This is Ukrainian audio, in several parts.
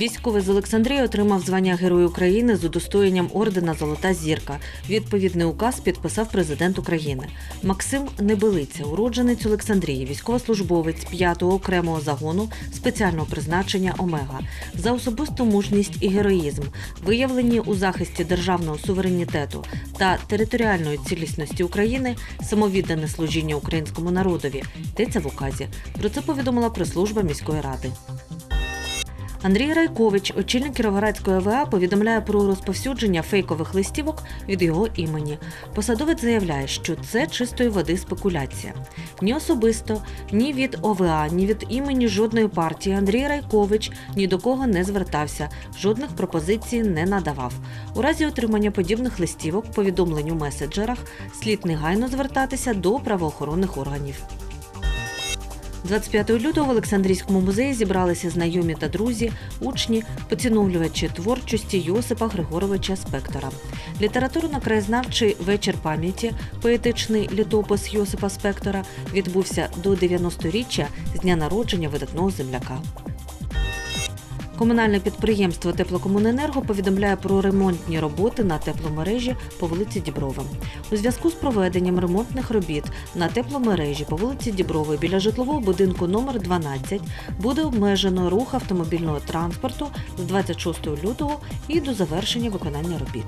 Військовий з Олександрії отримав звання Герой України з удостоєнням ордена Золота зірка. Відповідний указ підписав президент України. Максим Небелиця, уродженець Олександрії, військовослужбовець 5-го окремого загону спеціального призначення Омега за особисту мужність і героїзм, виявлені у захисті державного суверенітету та територіальної цілісності України, самовіддане служіння українському народові. Йдеться в указі. Про це повідомила прес-служба міської ради. Андрій Райкович, очільник Кіровоградської ОВА, повідомляє про розповсюдження фейкових листівок від його імені. Посадовець заявляє, що це чистої води спекуляція. Ні особисто, ні від ОВА, ні від імені жодної партії Андрій Райкович ні до кого не звертався, жодних пропозицій не надавав. У разі отримання подібних листівок, повідомлень у меседжерах, слід негайно звертатися до правоохоронних органів. 25 лютого в Олександрійському музеї зібралися знайомі та друзі, учні, поціновлювачі творчості Йосипа Григоровича Спектора. Літературно-краєзнавчий вечір пам'яті, поетичний літопис Йосипа Спектора відбувся до 90-річчя з дня народження видатного земляка. Комунальне підприємство Теплокомуненерго повідомляє про ремонтні роботи на тепломережі по вулиці Діброва. У зв'язку з проведенням ремонтних робіт на тепломережі по вулиці Дібрової біля житлового будинку номер 12 буде обмежено рух автомобільного транспорту з 26 лютого і до завершення виконання робіт.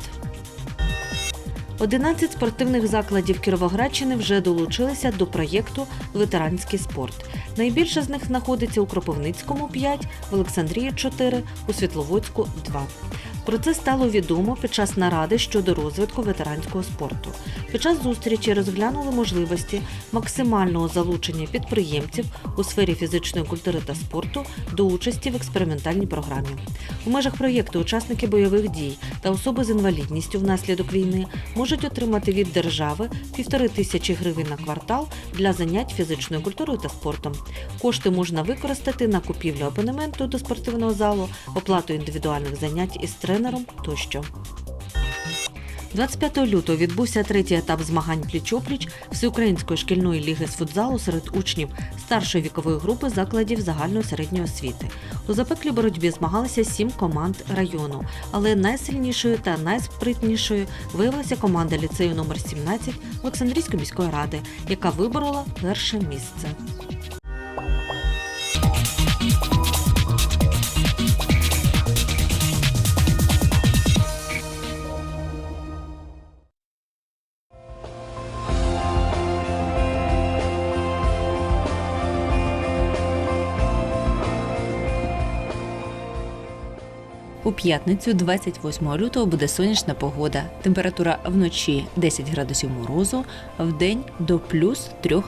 11 спортивних закладів Кіровоградщини вже долучилися до проєкту Ветеранський спорт. Найбільше з них знаходиться у Кропивницькому 5, в Олександрії 4, у Світловодську 2. Про це стало відомо під час наради щодо розвитку ветеранського спорту. Під час зустрічі розглянули можливості максимального залучення підприємців у сфері фізичної культури та спорту до участі в експериментальній програмі. У межах проєкту учасники бойових дій та особи з інвалідністю внаслідок війни можуть отримати від держави півтори тисячі гривень на квартал для занять фізичною культурою та спортом. Кошти можна використати на купівлю абонементу до спортивного залу, оплату індивідуальних занять із тренером тощо. 25 лютого відбувся третій етап змагань пліч-опліч Всеукраїнської шкільної ліги з футзалу серед учнів старшої вікової групи закладів загальної середньої освіти. У запеклій боротьбі змагалися сім команд району, але найсильнішою та найспритнішою виявилася команда ліцею номер 17 Олександрійської міської ради, яка виборола перше місце. У п'ятницю, 28 лютого, буде сонячна погода. Температура вночі 10 градусів морозу, вдень до плюс 3